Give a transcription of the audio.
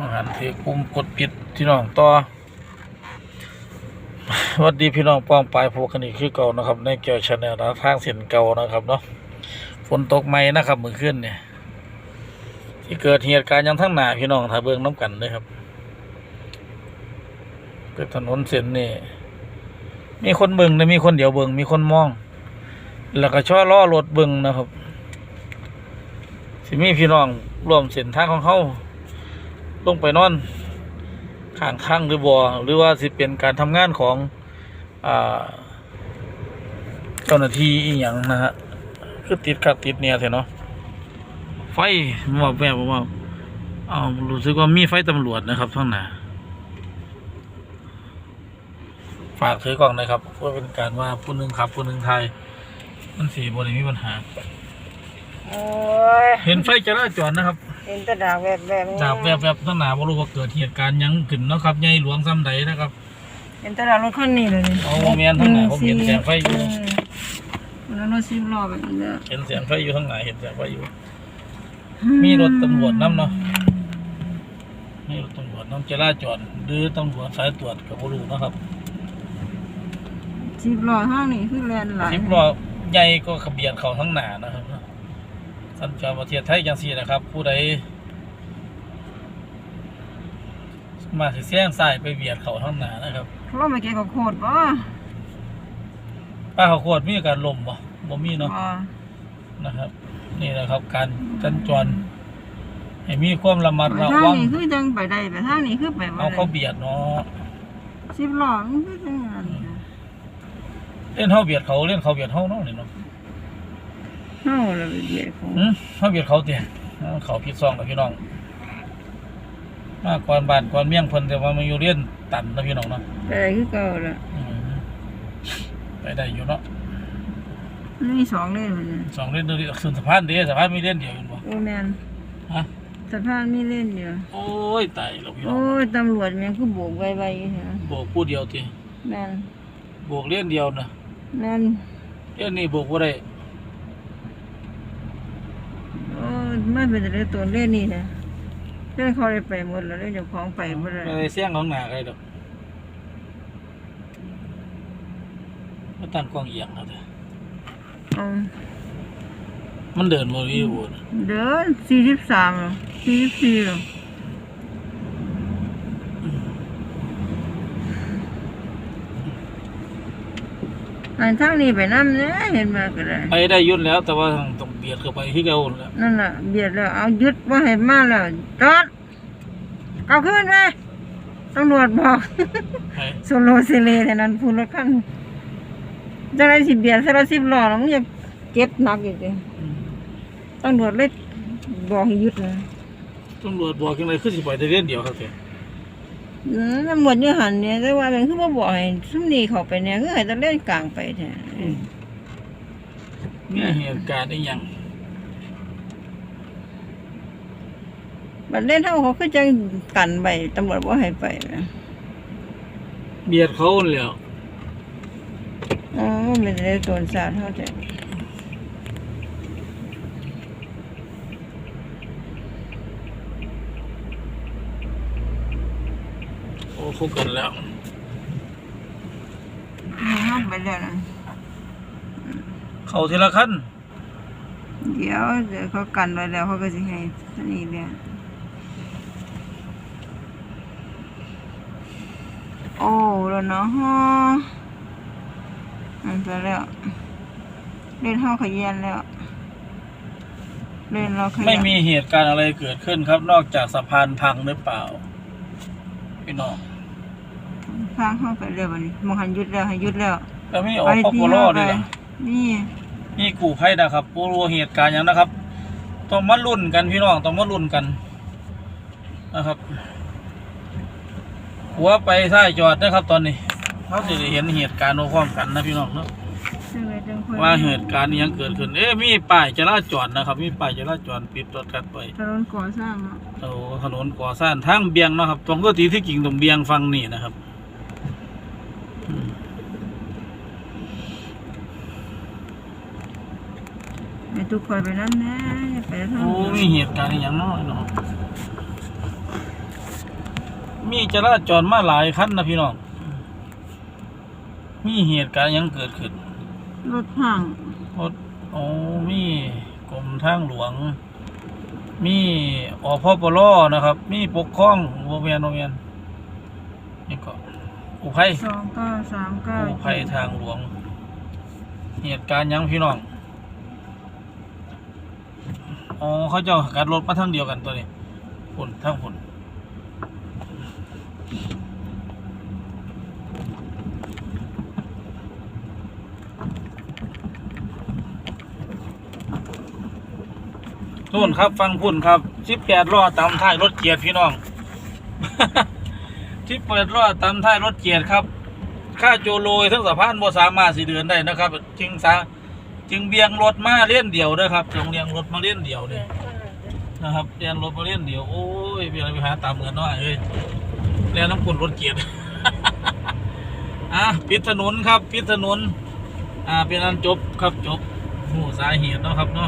อาหารที่ปุ่มกดปิดพี่น้องต่อวัสดีพี่น้องป้องปลายพวกกันอีกคือเก่านะครับ ในเกี่ยวชาแนลนะทางเส้นเก่านะครับเนาะฝนตกไหมนะครับเมื่อคืนเนี่ย ที่เกิดเหตุการณ์อยังทั้งหนาพี่น้องถ้าเบิ่งน้ำกันเลยครับเป็นถนนเส้นนี่มีคนเบิ่งแต่มีคนเดียวเบิ่งมีคนมอง แล้วก็ช่อล้อรถเบิ่งนะครับสิมีพี่น้องร่วมเส้นทางของเขา ลงไปนอนข้างข้างหรือบ่หรือว่าสิเป็นการทำงานของอ่าเจ้าหน้าที่อีหยังนะฮะคือติดขัดติดเนี่ยเถอะเนาะไฟมาแวบว่าเอารู้สึกว่ามีไฟตำรวจนะครับข้างหน้าฝากถือกล่องหนะครับเพื่อเป็นการว่าผู้หนึ่งขับผู้หนึ่งไทยมันสีบริมีปัญหาโอ้ยเห็นไฟจราจรนะครับ เห็นแตะดากแวบแบบนี้ดาบแวบๆตั้งหนาบ่รู้ว่าเกิดเหตุการณ์หยังขึ้นเนาะครับใหญ่หลวงซ้ำใดนะครับ เห็นแตะดากรถคันนี้เลยนี่เอาแม่นทั้งหลายผมเห็นแสงไฟอยู่เแล้วรถสิบล้อแบบนี้เด้อเห็นเสียงไฟอยู่ข้างไหนเห็นเสียงไฟอยู่ มีรถตำรวจนำเนาะ มีรถตำรวจนำจราจรหรือตำรวจสายตรวจกับบ่รู้นะครับสิบล้อห้างนี่คือแลนหลายสิบล้อใหญ่ก็ขบเบียนเขาทั้งหนานะครับ สัญจรประเทศไทยจังซี่นะครับ ผู้ใดมาสิเสียงสายไปเบียดเขาทั้งหนานะครับเราไม่เก็บกับโคตรบ่ป้าเขาวโคตรมีการลมบ่บ่มีเนาะบ่นะครับ นี่แหละครับ การจันจรให้มีความระมัดระทางวังนี้คือจังไปได้ไปทางนี้คือไปบ่เอาได้เขาเบียดเนาะสิบล้อมันคือจังนั้นเล่นเขาเบียดเขาเล่นเขาเบียดเขาเนาะนี่เนาะ เฮาละไปเบียดเขาหืมเขาเบียดเขาเตี้ยเขาผิดซองกับพี่น้องมาก่อนบ้านก่อนเมี่ยงเพิ่นแต่ว่ามันอยู่เรียนตันนะพี่น้องเนาะไปได้คือเก่าละอืมไปได้อยู่เนาะมันมีสองเลนมันน่ะสองเล่นเดียวขึ้นสะพานเดียวสะพานมีเล่นเดียวอยู่บ่โอ้แม่นฮะสะพานมีเลนเดียวโอ้ยตายแล้วพี่น้อโอ้งยตำรวจแม่งคือโบกไวๆอยู่นะโบกผู้เดียวติแม่นโบกเล่นเดียวนะแม่นเล่นนี่โบกบ่ได้ โอ้ยไม่เป็นแต่ตัวเล่นนี่นะเล่นเขาได้ไปหมดแล้วเล่นเจ้าของไปหมดเลยไม่ได้เสียงของหน้าใครดอกมาตั้งกล้องเอียงเอาเถอะเอามันเดินบ่มีบ่นะเดินสี่สิบสามหรอสี่สิบสี่หรออันทางนี้ไปน้ำเนี่ยเห็นมาก็ได้ไปได้ยุดแล้วแต่ว่าต้องเบียดเข้าไปที่เก่าแล้วนั่นน่ะเบียดแล้วเอายึดว่าให้มาแล้วจอดกลับขึ้นไปตำรวจบอกไปโซโลเซเลแต่นั้นพูดรถคันจังไรสิเบียดใส่รถสิบล้อแล้วมันจะเจ็บหนักอีกเลยตำรวจเลยบอกให้หยุดนะตำรวจบอกยังไงคือสิไปแต่เรียนเดียวครับเถอะอืมตำรวจอยู่หันเนี่ยแต่ว่ามันคือมาบอกให้ซุ่มนี้เข้าไปเนี่ยคือให้ตะเล่นกลางไปแท้มีเหตุการณ์อีหยัง บัดเล่นเท่าเขาคือจังกันไปตำรวจบ่ให้ไปนะเบียดเขาแล้วอ๋อมันเป็นเรื่องโดนสาดเท่าใจโอ้คุกกันแล้วห้ามไปแล้วนะเขาทีละขั้นเดี๋ยวเดี๋ยวเขากันไว้แล้วเขาก็จะให้อันนี้เนี่ย โอ้แล้วเนาะฮะอันไปแล้ว เล่นห้าขยันแล้ว เล่นเราขยันไม่มีเหตุการณ์อะไรเกิดขึ้นครับ นอกจากสะพานพังหรือเปล่า พี่น้องฟังห้าไปเร็ววันนี้มองหันหยุดแล้วให้หยุดแล้วแล้วมีออกพอโปโลนี่ล่ะนี่มีกู่ภัยนะครับโปโลเหตุการณ์หยังนะครับต้องมาลุ้นกันพี่น้องต้องมาลุ้นกันนะครับ หัวไปท้ายจอดนะครับ ตอนนี้เขาจะได้เห็นเหตุการณ์พร้อมกันนะพี่น้องเนาะซึ่งเลยจังคนว่าเหตุการณ์นี้ยังเกิดขึ้น เอ๊ะมีป้ายจราจรนะครับ มีป้ายจราจรปิดรถกันไปถนนก่อสร้างเนาะโอ้ถนนก่อสร้างทางเบียงเนาะครับ ตรงก็ตีที่กิ่งตรงเบียงฟังนี่นะครับอืมให้ทุกคนไปนั่นนะอย่าไปทางโอ้นี้มีเหตุการณ์อหย่างน้อยเนาะ มีจราจรมาหลายคันนะพี่น้อง มีเหตุการณ์หยังเกิดขึ้น รถห่างรถโอ้มีกรมทางหลวง มีอพปลนะครับ มีปกครองโมเมียนโมเมียนนี่ก็อุภัยสองเก้าสามเก้ากู้ภัยทางหลวง เหตุการณ์หยังพี่น้องอ๋อเขาเจะกัดรถมาทางเดียวกันตัวนี้ฝุ่นทางฝุ่น นู่นครับฟังพุ่นครับสิบแปดล้อตามท้ายรถเกียร์พี่น้องสิบแปดล้อตามท้ายรถเกียร์ครับค่าโจโลยทั้งสะพานบ่สามารถสิเดินได้นะครับ จึงสาจึงเบียงรถมาเล่นเดียวนะครับจงเบียงรถมาเล่นเดียวเนี่ยนะครับเบียงรถมาเล่นเดียว โอ้ยเบียงไปหาตามเงินน้อยเอ้ยแล้วน้ำกุนรถเกียรติอะปิดถนนครับ ปิดถนน อ่าเป็นอันจบครับจบโอ้สาเหตุเนาะครับเนาะ